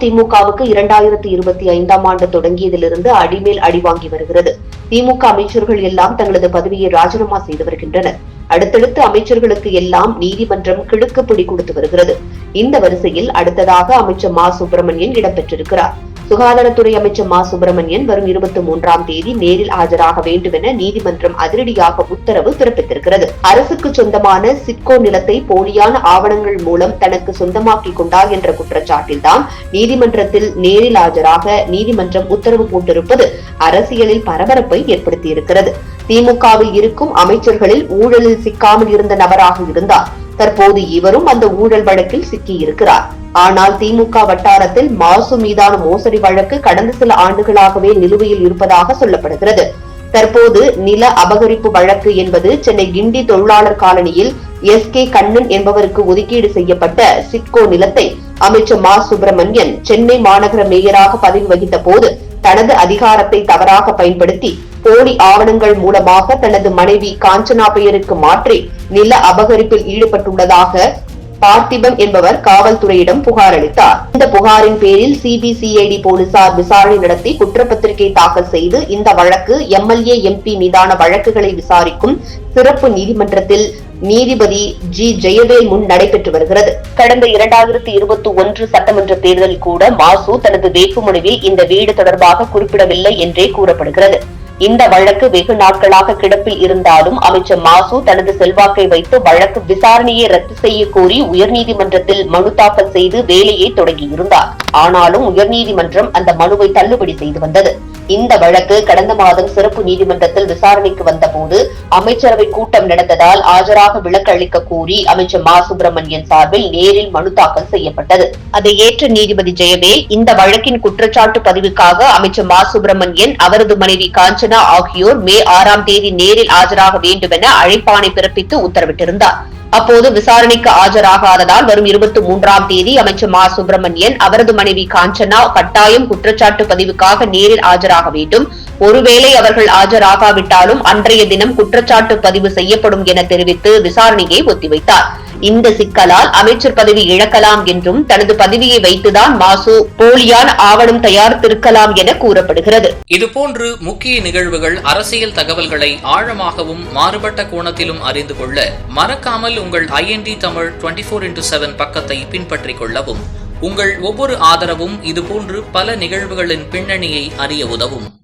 திமுகவுக்கு இரண்டாயிரத்தி இருபத்தி ஐந்தாம் ஆண்டு தொடங்கியதிலிருந்து அடிமேல் அடி வாங்கி வருகிறது. திமுக அமைச்சர்கள் எல்லாம் தங்களது பதவியை ராஜினாமா செய்து வருகின்றனர். அடுத்தடுத்து அமைச்சர்களுக்கு எல்லாம் நீதிமன்றம் கிடுக்கு பிடி கொடுத்து வருகிறது. இந்த வரிசையில் அடுத்ததாக அமைச்சர் மா. சுப்பிரமணியன் இடம்பெற்றிருக்கிறார். சுகாதாரத்துறை அமைச்சர் மா சுப்பிரமணியன் வரும் இருபத்தி மூன்றாம் தேதி நேரில் ஆஜராக வேண்டும் என நீதிமன்றம் அதிரடியாக உத்தரவு பிறப்பித்திருக்கிறது. அரசுக்கு சொந்தமான சிட்கோ நிலத்தை போலியான ஆவணங்கள் மூலம் தனக்கு சொந்தமாக்கிக் கொண்டார் என்ற குற்றச்சாட்டில்தான் நீதிமன்றத்தில் நேரில் ஆஜராக நீதிமன்றம் உத்தரவு போட்டிருப்பது அரசியலில் பரபரப்பை ஏற்படுத்தியிருக்கிறது. திமுகவில் இருக்கும் அமைச்சர்களில் ஊழலில் சிக்காமல் இருந்த நபராக இருந்தார். தற்போது இவரும் அந்த ஊழல் வழக்கில் சிக்கியிருக்கிறார். ஆனால் திமுக வட்டாரத்தில் மாசு மீதான மோசடி வழக்கு கடந்த சில ஆண்டுகளாகவே நிலுவையில் இருப்பதாக சொல்லப்படுகிறது. தற்போது நில அபகரிப்பு வழக்கு என்பது சென்னை கிண்டி தொழிலாளர் காலனியில் எஸ் கே கண்ணன் என்பவருக்கு ஒதுக்கீடு செய்யப்பட்ட சிட்கோ நிலத்தை அமைச்சர் மா. சுப்பிரமணியன் சென்னை மாநகர மேயராக பதவி வகித்த போது தனது அதிகாரத்தை தவறாக பயன்படுத்தி போலி ஆவணங்கள் மூலமாக தனது மனைவி காஞ்சனா பெயருக்கு மாற்றி நில அபகரிப்பில் ஈடுபட்டுள்ளதாக பார்த்திபன் என்பவர் காவல்துறையிடம் புகார் அளித்தார். இந்த புகாரின் பேரில் சிபிசிஐடி போலீசார் விசாரணை நடத்தி குற்றப்பத்திரிகை தாக்கல் செய்து இந்த வழக்கு எம்எல்ஏ எம்பி மீதான வழக்குகளை விசாரிக்கும் சிறப்பு நீதிமன்றத்தில் நீதிபதி ஜி. ஜெயவேல் முன் நடைபெற்று வருகிறது. கடந்த இரண்டாயிரத்தி இருபத்தி ஒன்று சட்டமன்ற தேர்தலில் கூட மாசு தனது வேட்புமனுவில் இந்த வீடு தொடர்பாக குறிப்பிடவில்லை என்றே கூறப்படுகிறது. இந்த வழக்கு வெகு நாட்களாக கிடப்பில் இருந்தாலும் அமைச்சர் மாசு தனது செல்வாக்கை வைத்து வழக்கு விசாரணையை ரத்து செய்ய கோரி உயர்நீதிமன்றத்தில் மனு தாக்கல் செய்து வேலையை தொடங்கியிருந்தார். ஆனாலும் உயர்நீதிமன்றம் அந்த மனுவை தள்ளுபடி செய்து வந்தது. இந்த வழக்கு கடந்த மாதம் சிறப்பு நீதிமன்றத்தில் விசாரணைக்கு வந்தபோது அமைச்சரவை கூட்டம் நடந்ததால் ஆஜராக விளக்கு அளிக்க கோரி அமைச்சர் மா. சுப்பிரமணியன் சார்பில் நேரில் மனு தாக்கல் செய்யப்பட்டது. அதை ஏற்ற நீதிபதி ஜெயவேல் இந்த வழக்கின் குற்றச்சாட்டு பதிவுக்காக அமைச்சர் மா. சுப்பிரமணியன் அவரது மனைவி காஞ்சனா ஆகியோர் மே ஆறாம் தேதி நேரில் ஆஜராக வேண்டும் என அழைப்பாணை பிறப்பித்து உத்தரவிட்டிருந்தார். அப்போது விசாரணைக்கு ஆஜராகாததால் வரும் இருபத்தி மூன்றாம் தேதி அமைச்சர் மா. சுப்பிரமணியன் அவரது மனைவி காஞ்சனா கட்டாயம் குற்றச்சாட்டு பதிவுக்காக நேரில் ஆஜராக வேண்டும். ஒருவேளை அவர்கள் ஆஜராகாவிட்டாலும் அன்றைய தினம் குற்றச்சாட்டு பதிவு செய்யப்படும் என தெரிவித்து விசாரணையை ஒத்திவைத்தார். இந்த சிக்கலால் அமைச்சர் பதவி இழக்கலாம் என்றும் தனது பதவியை வைத்துதான் மாசு போலியான ஆவணம் தயாரித்திருக்கலாம் என கூறப்படுகிறது. இதுபோன்று முக்கிய நிகழ்வுகள் அரசியல் தகவல்களை ஆழமாகவும் மாறுபட்ட கோணத்திலும் அறிந்து கொள்ள மறக்காமல் உங்கள் IND Tamil twenty four into seven பக்கத்தை பின்பற்றிக் கொள்ளவும். உங்கள் ஒவ்வொரு ஆதரவும் இதுபோன்று பல நிகழ்வுகளின் பின்னணியை அறிய உதவும்.